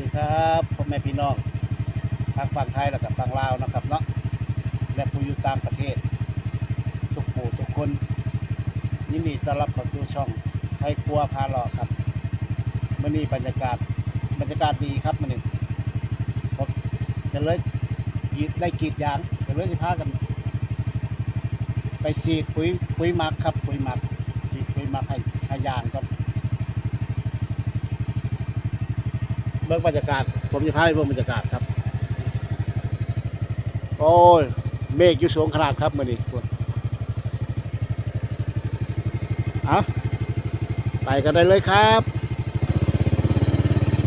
ดีครับพ่อแม่พี่น้องทางฝั่งไทยและกับฝั่งลาวนะครับเนาะและผู้อยู่ตางประเทศ ทุกผู้ทุกคนยินดีต้อนรับเข้าสู่ช่องไทยครัวพาเลาะครับมื่อนี้บรรยากาศบรรยากาศดีครับมื่อนี้ผมจะเลยยีได้กรีดยางจะเลยจะพากัน ไปฉีดปุ๋ยปุ๋ยหมักครับ ปุ๋ยหมักฉีดปุ๋ยหมักให้ให้ยางก่อน เบื้องบรรยากาศ ผมจะพาไปเบื้องบรรยากาศครับ โอ้ย เมฆอยู่สูงขนาดครับมื่อนี้คุณเอาไปกันได้เลยครับ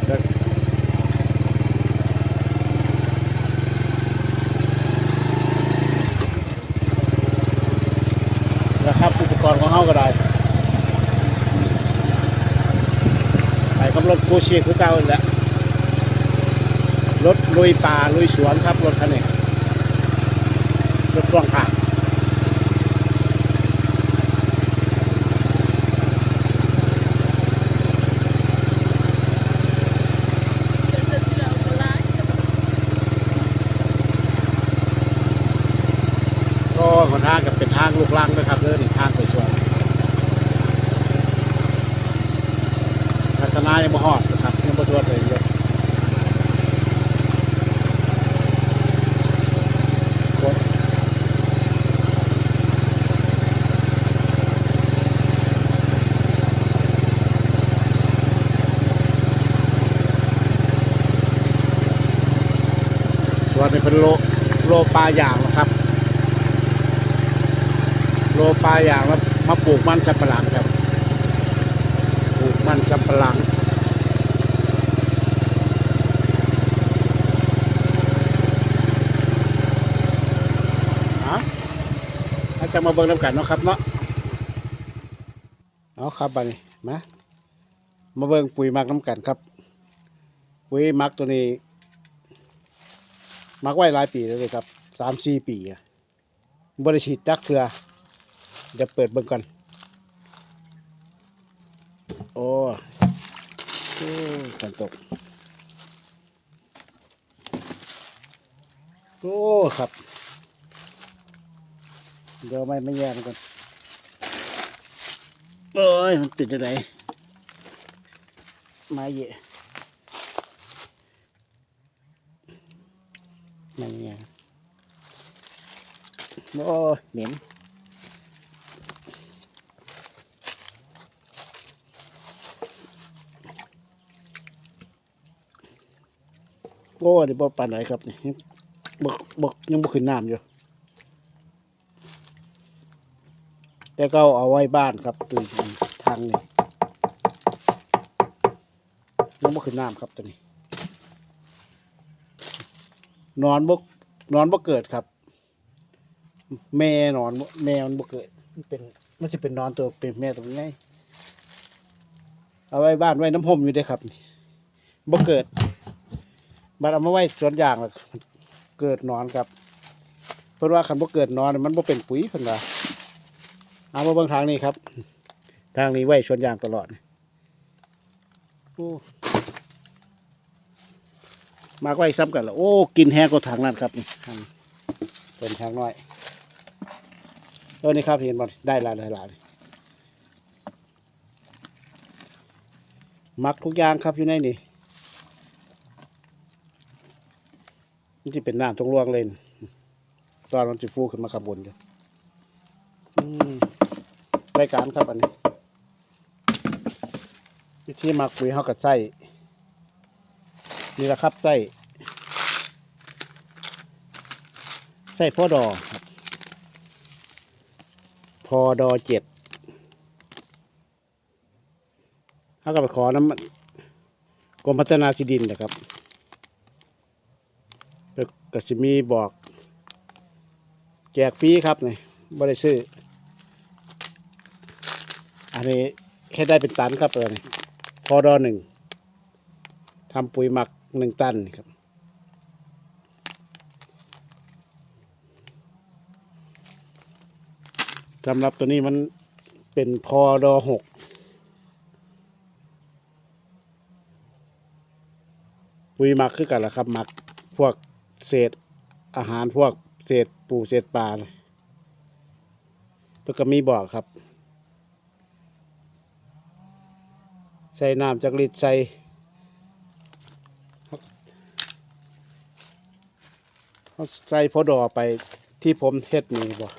เดินนะครับอุปกรณ์ของเฮาก็ได้ไปกับรถกู้ชีพคือเก่าอีกแหล้ว ลุยป่าลุยสวนครับรถคันนี้รถกล้องผ่านก็หนทางกับเป็นทางลูกลังนะครับเดินทางไปสวนพัฒนายังบ่ฮอดนะครับยังบ่ทั่วถึง วนนี้เป็นโลโลปลาอย่างนะครับ โลปลาอย่างแล้วมาปลูกมันสับปะหลังครับ ปลูกมันสับปะหลังเอาอาจะมาเบิ่งน้ำกันเนาะครับเนาะเอาครับบัดนี้มามาเบิ่งปุ๋ยหมักน้ำกันครับ ปุ๋ยหมักตัวนี้ มักไว้หลายปีแล้วเลยครับสามสี่ปีอะบริฉีดจักเถื่อเดี๋ยวเปิดเบิ่งก่อนโอ้โอ้กันตก โอ้ครับ เดี๋ยวไม่ไม่แย่มันก่อนโอ้ย มันติดจะไหนไม้เยอะ ไม่แย่โอ้เหม็นโอ้เดี๋ยวบ่ปานไหนครับนี่บกบกยังบ่ขึ้นน้ำอยู่ แต่ก็เอาไว้บ้านครับตัวทางนี้ยังบ่ขึ้นน้ำครับตัวนี้ นอนบกนอนบ่เกิดครับ แม่นอนบ่แม่มันบ่เกิดมันเป็นมันจะเป็นนอนตัวเป็นแม่ตัวไงเอาไว้บ้านไว้น้ำหมอยู่ด้ครับบ่เกิดบัดเอามาไว้สวนยางแล้วเกิดนอนครับ เพราะว่าคันบ่เกิดนอนมันบ่เป็นปุ๋ยเพิ่นว่าเอามาเบิ่งทางนี้ครับ ทางนี้ไว้ชวนยางตลอดโอ้ มาไว้ซ้ำกันแล้วโอ้กินแห้งก็ทางนั้นครับนี่ทางเป็นทางน้อยเออนี่ครับเห็นบ่ได้หลายหลายหลยมักทุกอย่างครับอยู่ในนี่นี่ที่เป็นน้ำตรงลวงเลนตอนมันจะฟูขึ้นมาขับบนอยู่รายการครับอันนี้วิธีมักปุ๋ยเขากับไส้ นี่แหละครับไส้ไส้พอดอครับพอดอเจ็ดเขาก็ไปขอน้ำกรมพัฒนาที่ดินนะครับแล้วก็จะมีบอก แจกฟรีครับนี่บริซื้อ อันนี้แค่ได้เป็นตันครับเลยพอดอหนึ่งทำปุ๋ยหมัก หนึ่งตันครับสำหรับตัวนี้มันเป็นพอดอหกปุ๋ยหมักคือกันล่ะครับหมักพวกเศษอาหารพวกเศษปูเศษปลาน่ะเพื่อก็มีบอกครับ ใส่น้ำจากลิตรใส่เขา ใส่พอดอไปที่ผมเฮ็ดนี่บ่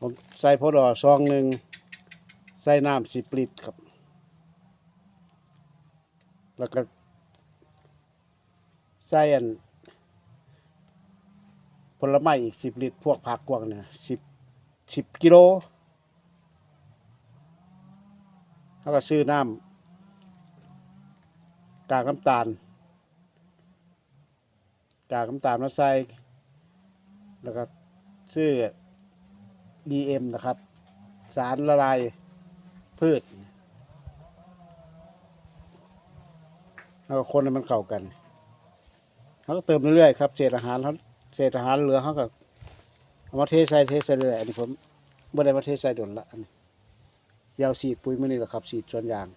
ผมใส่พอดอซองหนึ่งใส่น้ำสิบลิตรครับ แล้วก็ใส่อันผลไม้อีกสิบลิตรพวกผักกวางเนี่ยสิบสิบกิโลแล้วก็ซื้อน้ำกากน้ำตาล กากน้ำตาลมาใส่แล้วก็ซื้อ DM นะครับ สารละลายพืชแล้วก็คนให้มันเข้ากันเขาก็เติมเรื่อยๆครับ เศษอาหารเขาเศษอาหารเหลือเขาก็เอามาเทใส่เทใส่เรื่อยอันนี้ผมไม่ได้มาเทใส่ดนละอันนี้เสียวสีดปุ๋ยมื่อนี้แหละครับสีดจนยาง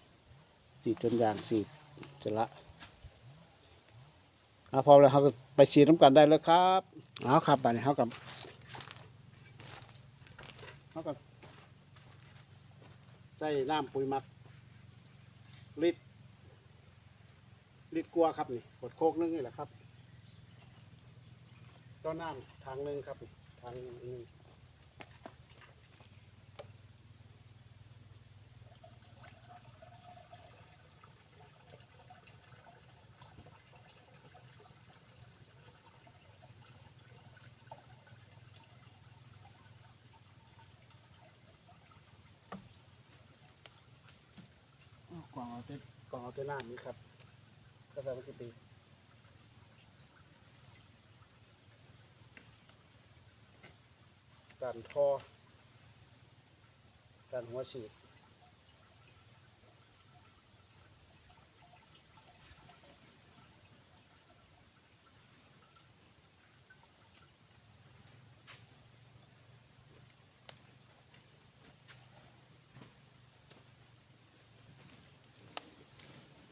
สีดจนยางสีดจะละ เอาพอแล้วเขาก็ไปฉีดน้ำกันได้แล้วครับเอาครับไปนนี้เขากับเขากับใส่น้ำปุ๋ยหมักลิตรลิตรกลัวครับนี่กดโคกนึงนี่แหละครับก็น้ำทางหนึ่งครับทางนึง อ้าวกล่องเอาเต้กล่องเอาเต้น้ำนี่ครับก็จะมันจะตีการทอการหัวฉีด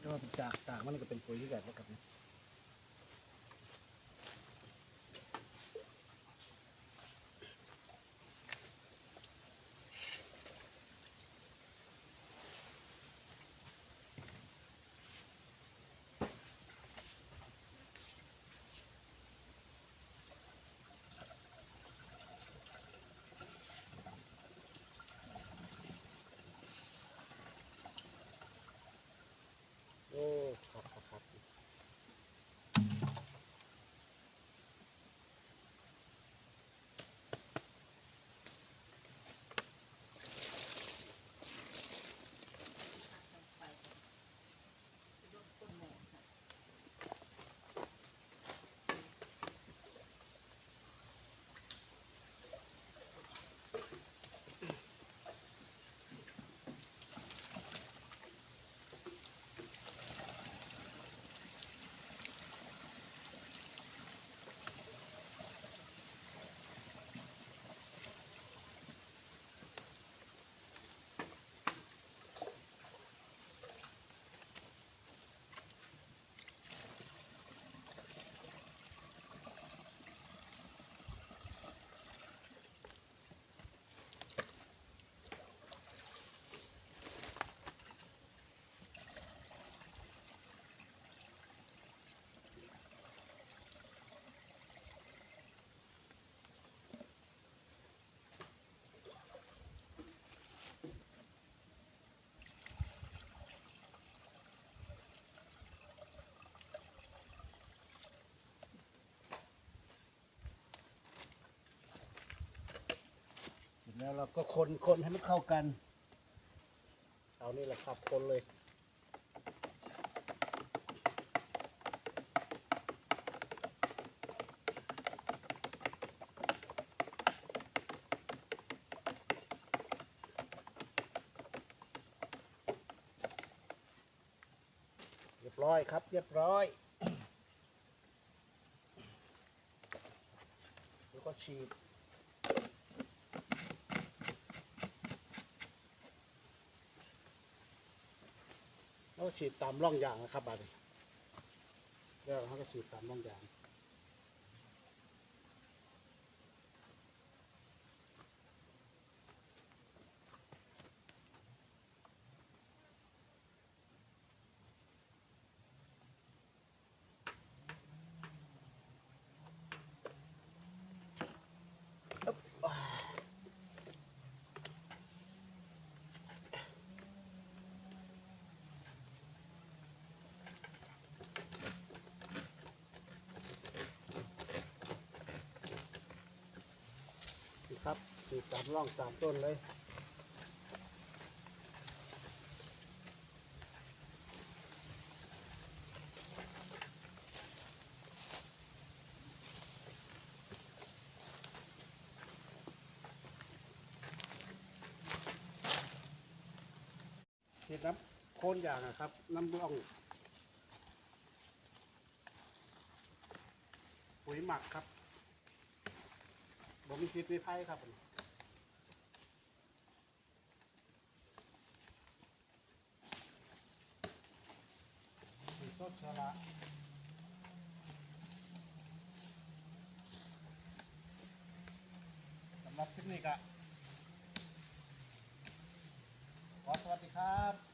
ก็จากจาก มันก็เป็นปุ๋ยที่แบบว่ากับ แล้วเราก็คนคนให้มันเข้ากันเอานี่แหละครับคนเลยเรียบร้อยครับ เรียบร้อยแล้วก็ฉีด เขาฉีดตามร่องยางนะครับบาดนี้แล้วเขาก็ฉีดตามร่องอยาง ตีตามร่องตามต้นเลยฉีดน้ำโคนอย่างนะครับ น้ำร่องปุ๋ยหมักครับผมมีพิษมีภัยครับผมสีะสำหรับคลิปนี้ก็ขอสวัสดีครับ